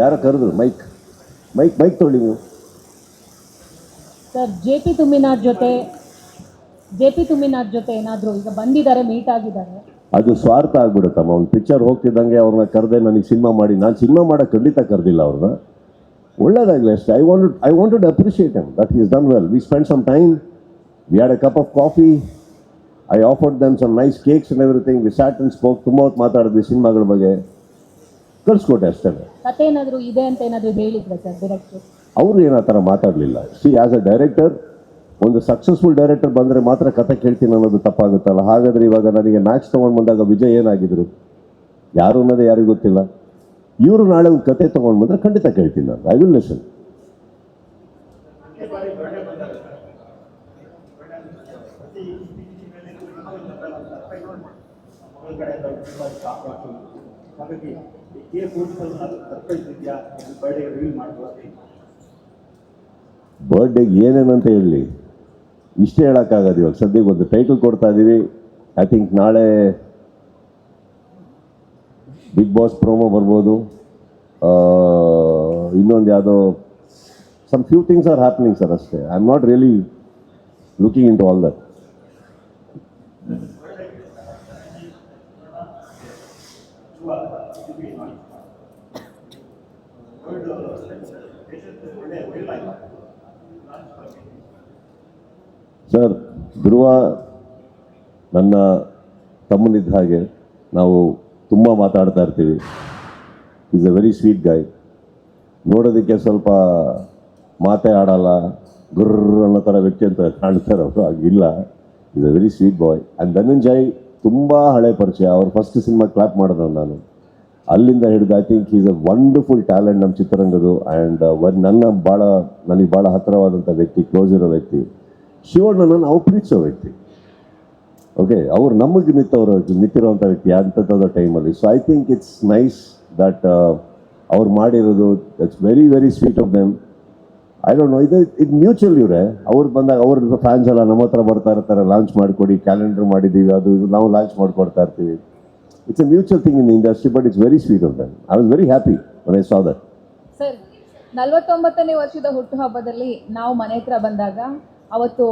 ಯಾರೋ ಕರೆದ್ರು? Mic. Mic mic ತೊಗೊಳ್ಳಿ ನೀವು. ಸರ್ ಜೆ ಪಿ ತುಮ್ಮಿನಾಥ್ ಜೊತೆ ಜೆ ಪಿ ತುಮ್ಮಿನಾಥ್ ಜೊತೆ ಏನಾದರೂ ಈಗ ಬಂದಿದ್ದಾರೆ ಮೀಟ್ ಆಗಿದ್ದಾರೆ. ಅದು ಸ್ವಾರ್ಥ ಆಗ್ಬಿಡುತ್ತಮ್ಮ ಒಂದು ಪಿಕ್ಚರ್ ಹೋಗ್ತಿದ್ದಂಗೆ ಅವ್ರನ್ನ ಕರೆದೆ ನನಗೆ ಸಿನಿಮಾ ಮಾಡಿ. ನಾನು ಸಿನಿಮಾ ಮಾಡೋಕೆ ಖಂಡಿತ ಕರೆದಿಲ್ಲ ಅವ್ರನ್ನ. ಒಳ್ಳೇದಾಗಲಿ ಅಷ್ಟೇ. I want I wanted appreciate um that is done well we spend some time we had a cup of coffee I offered them some nice cakes and everything we sat and spoke ತುಂಬ ಹೊತ್ತು ಮಾತಾಡಿದ್ವಿ ಸಿನಿಮಾಗಳ ಬಗ್ಗೆ ಕಳ್ಸ್ಕೊಟ್ಟೆ ಅಷ್ಟೇ ಕತೆ ಏನಾದರೂ ಇದೆ ಅಂತ ಏನಾದರೂ ಹೇಳಿದ್ರೆ ಸರ್ ಡೈರೆಕ್ಟ್ರು ಅವರು ಏನು ಆ ಥರ ಮಾತಾಡಲಿಲ್ಲ. ಸಿ ಆ್ಯಸ್ ಅ ಡೈರೆಕ್ಟರ್ ಒಂದು ಸಕ್ಸಸ್ಫುಲ್ ಡೈರೆಕ್ಟರ್ ಬಂದರೆ ಮಾತ್ರ ಕತೆ ಕೇಳ್ತೀನಿ ಅನ್ನೋದು ತಪ್ಪಾಗುತ್ತಲ್ಲ. ಹಾಗಾದರೆ ಇವಾಗ ನನಗೆ ಮ್ಯಾಚ್ ತೊಗೊಂಡು ಬಂದಾಗ ವಿಜಯ್ ಏನಾಗಿದ್ರು? ಯಾರು ಅನ್ನೋದೇ ಯಾರಿಗೂ ಗೊತ್ತಿಲ್ಲ. ಇವರು ನಾಳೆ ಒಂದು ಕತೆ ತೊಗೊಂಡು ಬಂದರೆ ಖಂಡಿತ ಕೇಳ್ತೀನಿ ನಾನು. ಐ ವಿಲ್ ಲಿಸನ್ ಹಾಗಾಗಿ ಕೆ ಕೂಡಿಸಲು ನಾನು ಬರ್ಡೇ ರಿವೀಲ್ ಮಾಡ್ಬೋದು ಬರ್ಡೇಗೆ ಏನೇನಂತ ಹೇಳಿ. ಇಷ್ಟೇ ಹೇಳೋಕ್ಕಾಗೋದು ಇವಾಗ. ಸದ್ಯಕ್ಕೆ ಒಂದು ಟೈಟಲ್ ಕೊಡ್ತಾ ಇದ್ದೀವಿ ಐ ಥಿಂಕ್ ನಾಳೆ ಬಿಗ್ ಬಾಸ್ ಪ್ರೋಮೋ ಬರ್ಬೋದು. ಇನ್ನೊಂದು ಯಾವುದೋ some few things are happening sir ಅಷ್ಟೇ. I am not really looking in to all that sir Dhruva ನನ್ನ ತಮ್ಮನಿದ್ದ ಹಾಗೆ ನಾವು ತುಂಬ ಮಾತಾಡ್ತಾ ಇರ್ತೀವಿ. Is a very sweet guy ನೋಡೋದಕ್ಕೆ ಸ್ವಲ್ಪ ಮಾತೇ ಆಡಲ್ಲ, ಗುರ್ರ ಅನ್ನೋ ಥರ ವ್ಯಕ್ತಿ ಅಂತ ಕಾಣ್ತಾರೆ ಅವರು, ಹಾಗಿಲ್ಲ. Is a very sweet boy and Dhananjay ತುಂಬ ಹಳೆ ಪರಿಚಯ. ಅವ್ರ ಫಸ್ಟ್ ಸಿನಿಮಾ ಕ್ಲಾಪ್ ಮಾಡಿದ್ರು ನಾನು. ಅಲ್ಲಿಂದ ಹಿಡಿದು I think is a wonderful talent ನಮ್ಮ ಚಿತ್ರರಂಗದು ಆ್ಯಂಡ್ ನನ್ನ ಭಾಳ ನನಗೆ ಭಾಳ ಹತ್ತಿರವಾದಂಥ ವ್ಯಕ್ತಿ ಕ್ಲೋಸ್ ಇರೋ ವ್ಯಕ್ತಿ, ಶಿವಣ್ಣ ನಾವು ಪ್ರೀತಿಸೋ ವ್ಯಕ್ತಿ. ಓಕೆ ಅವ್ರು ನಮಗೆ ನಿಂತವ್ರು, ನಿಂತಿರೋವಂಥ ವ್ಯಕ್ತಿ ಅಂಥದ್ದು ಟೈಮಲ್ಲಿ so I think it's nice that ಅವ್ರು ಮಾಡಿರೋದು it's very very sweet of them I don't know ಇದು ಇದು ಮ್ಯೂಚುವಲ್ ಇವರೇ. ಅವ್ರು ಬಂದಾಗ ಅವ್ರ ಫ್ಯಾನ್ಸ್ ಎಲ್ಲ ನಮ್ಮ ಹತ್ರ ಬರ್ತಾ ಇರ್ತಾರೆ ಲಾಂಚ್ ಮಾಡಿಕೊಡಿ ಕ್ಯಾಲೆಂಡರ್ ಮಾಡಿದ್ದೀವಿ, ಅದು, ಇದು ನಾವು ಲಾಂಚ್ ಮಾಡಿಕೊಡ್ತಾ ಇರ್ತೀವಿ. It's mutual thing in the industry, but it's very sweet of them. I was very happy when I saw that. Sir ನಲವತ್ತೊಂಬತ್ತನೇ ವರ್ಷದ ಹುಟ್ಟುಹಬ್ಬದಲ್ಲಿ ನಾವು ಮನೆ ಹತ್ರ ಬಂದಾಗ ಅವತ್ತು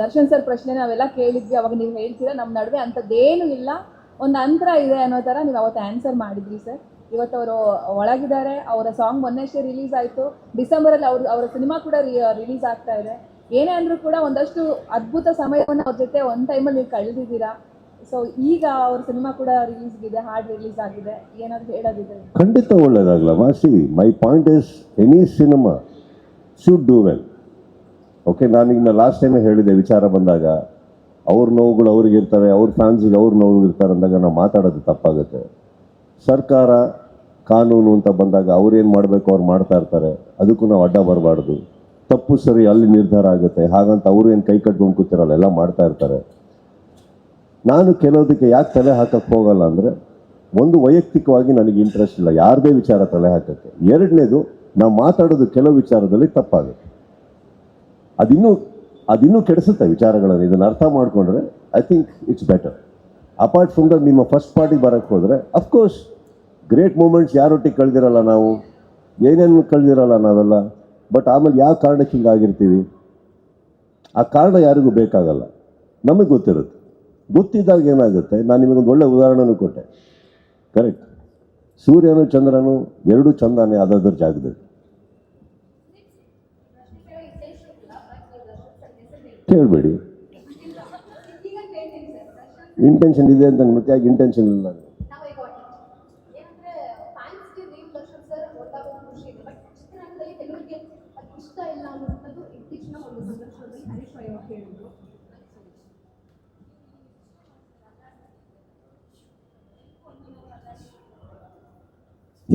ದರ್ಶನ್ ಸರ್ ಪ್ರಶ್ನೆ ನಾವೆಲ್ಲ ಕೇಳಿದ್ವಿ. ಅವಾಗ ನೀವು ಹೇಳ್ತೀರಾ ನಮ್ಮ ನಡುವೆ ಅಂಥದ್ದೇನು ಇಲ್ಲ. ಒಂದು ಅಂತರ ಇದೆ ಅನ್ನೋ ಥರ ನೀವು ಅವತ್ತು ಆನ್ಸರ್ ಮಾಡಿದ್ರಿ ಸರ್ ಇವತ್ತು ಅವರು ಒಳಗಿದ್ದಾರೆ ಅವರ ಸಾಂಗ್ ಮೊನ್ನೆಷ್ಟೇ ರಿಲೀಸ್ ಆಯಿತು. ಡಿಸೆಂಬರಲ್ಲಿ ಅವ್ರ ಅವರ ಸಿನಿಮಾ ಕೂಡ ರಿಲೀಸ್ ಆಗ್ತಾ ಇದೆ. ಏನೇ ಅಂದರೂ ಕೂಡ ಒಂದಷ್ಟು ಅದ್ಭುತ ಸಮಯವನ್ನು ಅವ್ರ ಜೊತೆ ಒಂದು ಟೈಮಲ್ಲಿ ನೀವು ಕಳೆದಿದ್ದೀರಾ. ಸೊ ಈಗ ಅವ್ರ ಸಿನಿಮಾ ಕೂಡ ರಿಲೀಸ್ಗಿದೆ ಹಾಡ್ ರಿಲೀಸ್ ಆಗಿದೆ ಏನಾದ್ರು ಹೇಳೋದಿದೆ ಖಂಡಿತ ಒಳ್ಳೇದಾಗಲ್ಲ ಮಾಸಿ my point is any cinema should do well okay ನಾನೀಗ ಲಾಸ್ಟ್ ಟೈಮ್ ಹೇಳಿದೆ ವಿಚಾರ ಬಂದಾಗ, ಅವ್ರ ನೋವುಗಳು ಅವ್ರಿಗೆ ಇರ್ತವೆ, ಅವ್ರ ಫ್ಯಾನ್ಸಿಗೆ ಅವ್ರ ನೋವು ಇರ್ತಾರೆ ಅಂದಾಗ ನಾವು ಮಾತಾಡೋದು ತಪ್ಪಾಗುತ್ತೆ. ಸರ್ಕಾರ ಕಾನೂನು ಅಂತ ಬಂದಾಗ ಅವ್ರೇನು ಮಾಡಬೇಕು, ಅವ್ರು ಮಾಡ್ತಾ ಇರ್ತಾರೆ. ಅದಕ್ಕೂ ನಾವು ಅಡ್ಡ ಬರಬಾರ್ದು. ತಪ್ಪು ಸರಿ ಅಲ್ಲಿ ನಿರ್ಧಾರ ಆಗುತ್ತೆ. ಹಾಗಂತ ಅವರು ಏನು ಕೈ ಕಟ್ಕೊಂಡು ಕೂತಿರಲ್ಲ, ಎಲ್ಲ ಮಾಡ್ತಾ ಇರ್ತಾರೆ. ನಾನು ಕೆಲೋದಕ್ಕೆ ಯಾಕೆ ತಲೆ ಹಾಕಕ್ಕೆ ಹೋಗಲ್ಲ ಅಂದರೆ ಒಂದು ವೈಯಕ್ತಿಕವಾಗಿ ನನಗೆ ಇಂಟ್ರೆಸ್ಟ್ ಇಲ್ಲ. ಯಾರದೇ ವಿಚಾರ ತಲೆ ಹಾಕಕ್ಕೆ. ಎರಡನೇದು, ನಾವು ಮಾತಾಡೋದು ಕೆಲವು ವಿಚಾರದಲ್ಲಿ ತಪ್ಪಾಗುತ್ತೆ. ಅದಿನ್ನೂ ಅದಿನ್ನೂ ಕೆಡಿಸುತ್ತೆ ವಿಚಾರಗಳನ್ನು. ಇದನ್ನು ಅರ್ಥ ಮಾಡಿಕೊಂಡ್ರೆ I think it's better apart from that ನಿಮ್ಮ ಫಸ್ಟ್ ಪಾರ್ಟಿಗೆ ಬರೋಕ್ಕೆ ಹೋದರೆ ಅಫ್ಕೋರ್ಸ್ ಗ್ರೇಟ್ ಮೂಮೆಂಟ್ಸ್ ಯಾರೊಟ್ಟಿಗೆ ಕಳೆದಿರಲ್ಲ ನಾವು? ಏನೇನು ಕಳೆದಿರಲ್ಲ ನಾವೆಲ್ಲ? ಬಟ್ ಆಮೇಲೆ ಯಾವ ಕಾರಣಕ್ಕೆ ಹಿಂಗಾಗಿರ್ತೀವಿ? ಆ ಕಾರಣ ಯಾರಿಗೂ ಬೇಕಾಗಲ್ಲ. ನಮಗೆ ಗೊತ್ತಿರುತ್ತೆ. ಗೊತ್ತಿದ್ದಾಗ ಏನಾಗುತ್ತೆ? ನಾನು ನಿಮಗೊಂದು ಒಳ್ಳೆ ಉದಾಹರಣೆನೂ ಕೊಟ್ಟೆ. ಕರೆಕ್ಟ್ ಸೂರ್ಯನು ಚಂದ್ರನು ಎರಡೂ ಚಂದನೇ ಅದಾದ್ರ ಜಾಗದಲ್ಲಿ. ಕೇಳಬೇಡಿ. ಇಂಟೆನ್ಷನ್ ಇದೆ ಅಂತ ಮತ್ತೆ ಯಾಕೆ ಇಂಟೆನ್ಷನ್ ಇಲ್ಲ ಅಂದ್ರೆ? ಏನಂದ್ರೆ ಫ್ಯಾನ್ಸ್ಗೆ ನೀವು ದರ್ಶನ್ ಸರ್ ಹೊರಟಾಗ ಒಂದು ಖುಷಿ ಇದೆ ಬಟ್ ಚಿತ್ರರಂಗದಲ್ಲಿ ಕೆಲವರಿಗೆ ಅದು ಇಷ್ಟ ಇಲ್ಲ ಅನ್ನುವಂಥದ್ದು ಇತ್ತೀಚಿನ ಒಂದು ಸಂದರ್ಶನದಲ್ಲಿ ಹರೀಶ್ ರಾಯ್ ಅವರು ಹೇಳಿದ್ರು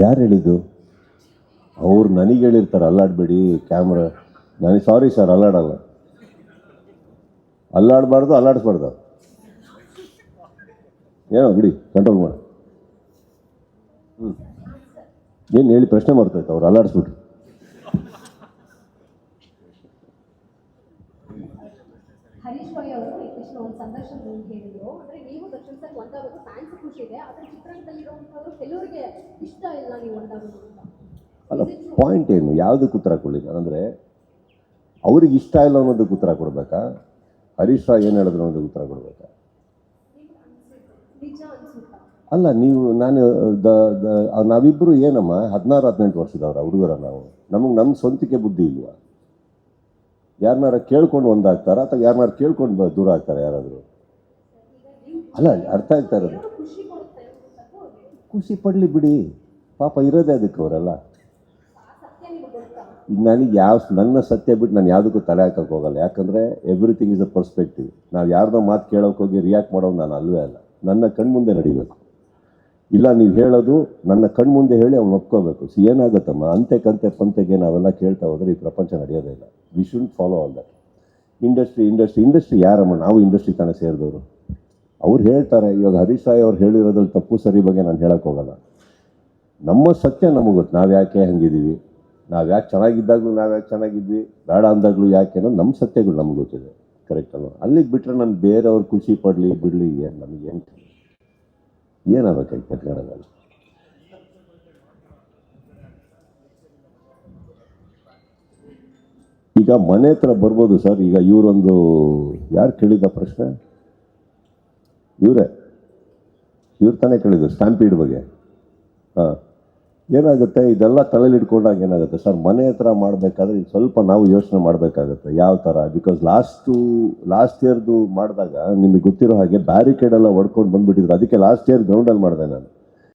ಯಾರು ಹೇಳಿದ್ದು? ಅವ್ರು ನನಗೆ ಹೇಳಿರ್ತಾರೆ, ಅಲ್ಲಾಡಬೇಡಿ ಕ್ಯಾಮ್ರಾ ನನಗೆ ಸಾರಿ ಸರ್ ಅಲ್ಲಾಡಲ್ಲ. ಅಲ್ಲಾಡಬಾರ್ದು, ಅಲ್ಲಾಡಿಸ್ಬಾರ್ದು. ಏನೋ ಬಿಡಿ ಕಂಟ್ರೋಲ್ ಮಾಡಿ. ಹ್ಞೂ ಏನು ಹೇಳಿ, ಪ್ರಶ್ನೆ ಮಾಡ್ತಾಯ್ತು ಅವ್ರು ಅಲ್ಲಾಡಿಸ್ಬಿಟ್ರು. ಹರೀಶ್ ರಾಯ್ ಅವರು ಇತ್ತೀಚಿನ ಒಂದು ಸಂದರ್ಶನದಲ್ಲಿ ಹೇಳಿದ್ರು. ಅಂದ್ರೆ ನೀವು ದರ್ಶನ್ ಸರ್ ಒಂದಾಗೋದು ಫ್ಯಾನ್ಸ್ ಖುಷಿ ಇದೆ ಆದ್ರೆ ಚಿತ್ರರಂಗದಲ್ಲಿರುವಂಥವ್ರು ಕೆಲವರಿಗೆ ಇಷ್ಟ ಇಲ್ಲ ನೀವು ಒಂದಾಗೋದು ಅಂತ. ಅಲ್ಲ ಪಾಯಿಂಟ್ ಏನು? ಯಾವುದಕ್ಕೆ ಉತ್ತರ ಕೊಡಲಿಲ್ಲ ಅಂದರೆ ಅವ್ರಿಗೆ ಇಷ್ಟ ಇಲ್ಲ ಅನ್ನೋದಕ್ಕೆ ಉತ್ತರ ಕೊಡಬೇಕಾ? ಹರೀಶ್ ರಾವ್ ಏನು ಹೇಳಿದ್ರು ಅನ್ನೋದಕ್ಕೆ ಉತ್ತರ ಕೊಡಬೇಕಾ? ಅಲ್ಲ ನೀವು ನಾನು ದ ದ- ನಾವಿಬ್ಬರು ಏನಮ್ಮ ಹದಿನಾರು ಹದಿನೆಂಟು ವರ್ಷದವ್ರ ಹುಡುಗರ ನಾವು. ನಮಗೆ ನಮ್ಮ ಸ್ವಂತಿಕೆ ಬುದ್ಧಿ ಇಲ್ವಾ? ಯಾರನ್ನಾರ ಕೇಳ್ಕೊಂಡು ಒಂದಾಗ್ತಾರ ಅಥವಾ ಯಾರನ್ನಾರ ಕೇಳ್ಕೊಂಡು ದೂರ ಆಗ್ತಾರೆ ಯಾರಾದರೂ? ಅಲ್ಲ, ಅರ್ಥ ಆಗ್ತಾ ಇರೋದು. ಖುಷಿ ಪಡಲಿ ಬಿಡಿ. ಪಾಪ ಇರೋದೇ ಅದಕ್ಕೆ ಅವರೆಲ್ಲ. ಈಗ ನನಗೆ ಯಾವ ನನ್ನ ಸತ್ಯ ಬಿಟ್ಟು ನಾನು ಯಾವುದಕ್ಕೂ ತಲೆ ಹಾಕಕ್ಕೆ ಹೋಗಲ್ಲ. ಯಾಕಂದರೆ ಎವ್ರಿಥಿಂಗ್ ಇಸ್ ಅ ಪರ್ಸ್ಪೆಕ್ಟಿವ್ ನಾವು ಯಾರ್ದೋ ಮಾತು ಕೇಳೋಕೆ ಹೋಗಿ ರಿಯಾಕ್ಟ್ ಮಾಡೋದು ನಾನು ಅಲ್ವೇ ಅಲ್ಲ. ನನ್ನ ಕಣ್ಮುಂದೆ ನಡಿಬೇಕು. ಇಲ್ಲ, ನೀವು ಹೇಳೋದು ನನ್ನ ಕಣ್ಮುಂದೆ ಹೇಳಿ ಅವ್ನು ಒಪ್ಕೋಬೇಕು. ಸಿ, ಏನಾಗುತ್ತಮ್ಮ? ಅಂತೆ ಕಂತೆ ಪಂತೆಗೆ ನಾವೆಲ್ಲ ಕೇಳ್ತಾ ಹೋದರೆ ಈ ಪ್ರಪಂಚ ನಡೆಯೋದೇ ಇಲ್ಲ. We should follow all that industry industry industry ಯಾರಮ್ಮ? ನಾವು ಇಂಡಸ್ಟ್ರಿ ತಾನೇ ಸೇರಿದವರು. ಅವ್ರು ಹೇಳ್ತಾರೆ, ಇವಾಗ ಹರೀಶ್ ರಾಯ್ ಅವ್ರು ಹೇಳಿರೋದ್ರಲ್ಲಿ ತಪ್ಪು ಸರಿ ಬಗ್ಗೆ ನಾನು ಹೇಳಕ್ಕೆ ಹೋಗಲ್ಲ. ನಮ್ಮ ಸತ್ಯ ನಮಗೆ ಗೊತ್ತು. ನಾವು ಯಾಕೆ ಹಂಗಿದ್ದೀವಿ? ನಾವು ಯಾಕೆ ಚೆನ್ನಾಗಿದ್ದಾಗಲೂ ನಾವು ಯಾಕೆ ಚೆನ್ನಾಗಿದ್ವಿ? ಬೇಡ ಅಂದಾಗಲೂ ಯಾಕೆ ಅನ್ನೋದು ನಮ್ಮ ಸತ್ಯಗಳು ನಮ್ಗೆ ಗೊತ್ತಿದೆ. ಕರೆಕ್ಟ್ ಅಲ್ವಾ? ಅಲ್ಲಿಗೆ ಬಿಟ್ಟರೆ ನಾನು ಬೇರೆಯವ್ರು ಖುಷಿ ಪಡಲಿ, ಬಿಡಲಿ ಏನು? ನಮಗೆ ಏನು ಏನಾಗಬೇಕು ಕಟ್ಕೊಳ್ಳೋದಲ್ಲ ಈಗ ಮನೆ ಹತ್ರ ಬರ್ಬೋದು ಸರ್, ಈಗ ಇವರೊಂದು ಯಾರು ಕೇಳಿದ ಪ್ರಶ್ನೆ? ಇವರೇ, ಇವ್ರು ತಾನೇ ಕೇಳಿದ್ರು ಸ್ಟ್ಯಾಂಪೀಡ್ ಬಗ್ಗೆ. ಹಾಂ. ಏನಾಗುತ್ತೆ? ಇದೆಲ್ಲ ತಲೆಯಲ್ಲಿ ಇಟ್ಕೊಂಡಾಗ ಏನಾಗುತ್ತೆ? ಸರ್, ಮನೆ ಹತ್ರ ಮಾಡಬೇಕಾದ್ರೆ ಇದು ಸ್ವಲ್ಪ ನಾವು ಯೋಚನೆ ಮಾಡಬೇಕಾಗುತ್ತೆ. ಯಾವ ಥರ? ಬಿಕಾಸ್ ಲಾಸ್ಟು ಲಾಸ್ಟ್ ಇಯರ್ದು ಮಾಡಿದಾಗ ನಿಮಗೆ ಗೊತ್ತಿರೋ ಹಾಗೆ ಬ್ಯಾರಿಕೇಡೆಲ್ಲ ಹೊಡ್ಕೊಂಡು ಬಂದ್ಬಿಟ್ಟಿದ್ರು. ಅದಕ್ಕೆ ಲಾಸ್ಟ್ ಇಯರ್ ಗ್ರೌಂಡಲ್ಲಿ ಮಾಡಿದೆ ನಾನು.